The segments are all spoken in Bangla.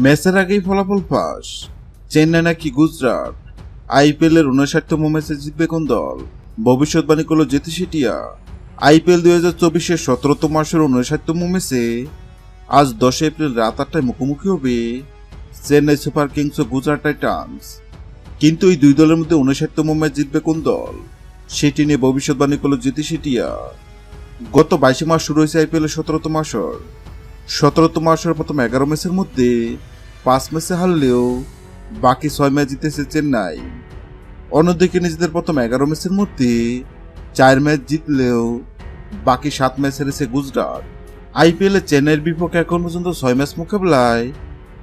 ম্যাচের আগেই ফলাফল ফাঁস। চেন্নাই নাকি গুজরাট? আইপিএল এর উনষাটতম ম্যাচে জিতবে কোন দল? ভবিষ্যৎবাণী করল জেতি সেটিয়া। আইপিএল দুই হাজার চব্বিশের সতেরোতম মাসের উনষাটতম ম্যাচে আজ দশ এপ্রিল রাত আটটায় মুখোমুখি হবে চেন্নাই সুপার কিংস ও গুজরাট টাইটান্স। কিন্তু এই দুই দলের মধ্যে উনষাটতম ম্যাচ জিতবে কোন দল? সেটি নিয়ে ভবিষ্যৎবাণী করল জ্যোতি সেটিয়া। গত বাইশে মাস শুরু হয়েছে আইপিএল এর সতেরোতম আসর। সতেরোতম আসরের প্রথম এগারো ম্যাচের মধ্যে পাঁচ ম্যাচে হারলেও বাকি ছয় ম্যাচ জিতেছে চেন্নাই। অন্যদিকে নিজেদের প্রথম এগারো ম্যাচের মধ্যে চার ম্যাচ জিতলেও বাকি সাত ম্যাচ হেরেছে গুজরাট। আইপিএলে চেন্নাইয়ের বিপক্ষে এখন পর্যন্ত ছয় ম্যাচ মোকাবেলায়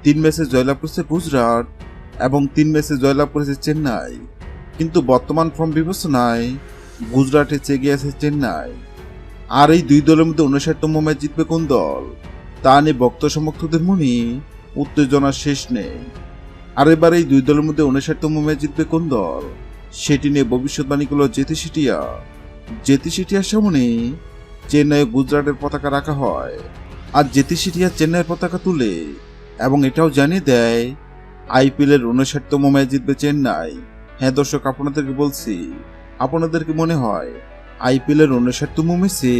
তিন ম্যাচে জয়লাভ করেছে গুজরাট এবং তিন ম্যাচে জয়লাভ করেছে চেন্নাই। কিন্তু বর্তমান ফর্ম বিবেচনায় গুজরাটে চেয়ে গিয়েছে চেন্নাই। আর এই দুই দলের মধ্যে উনষাটতম ম্যাচ জিতবে কোন দল? তা নিয়ে ভক্ত সমর্থকদের মনে উত্তেজনার শেষ নেই। আর এবার এই দুই দলের মধ্যে উনষাটতম ম্যাচ জিতবে কোন দল? সেটি নিয়ে ভবিষ্যৎবাণী করল জেতি সিটিয়া। জেতি সিটিয়ার সামনে চেন্নাই গুজরাটের পতাকা রাখা হয়। আর জেতি সিটিয়া চেন্নাইয়ের পতাকা তুলে এবং এটাও জানিয়ে দেয় আইপিএল এর উনষাটতম ম্যাচ জিতবে চেন্নাই। হ্যাঁ দর্শক, আপনাদেরকে বলছি আপনাদেরকে মনে হয় আইপিএল এর উনষাটতম ম্যাচে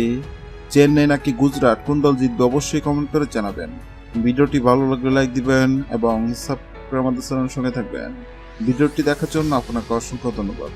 চেন্নাই নাকি গুজরাট, কোন জিতবে অবশ্যই কমেন্ট করে জানাবেন। ভিডিওটি ভালো লাগলে লাইক দিবেন এবং সাবস্ক্রাইব আমাদের সঙ্গে থাকবেন। ভিডিওটি দেখার জন্য আপনাকে অসংখ্য ধন্যবাদ।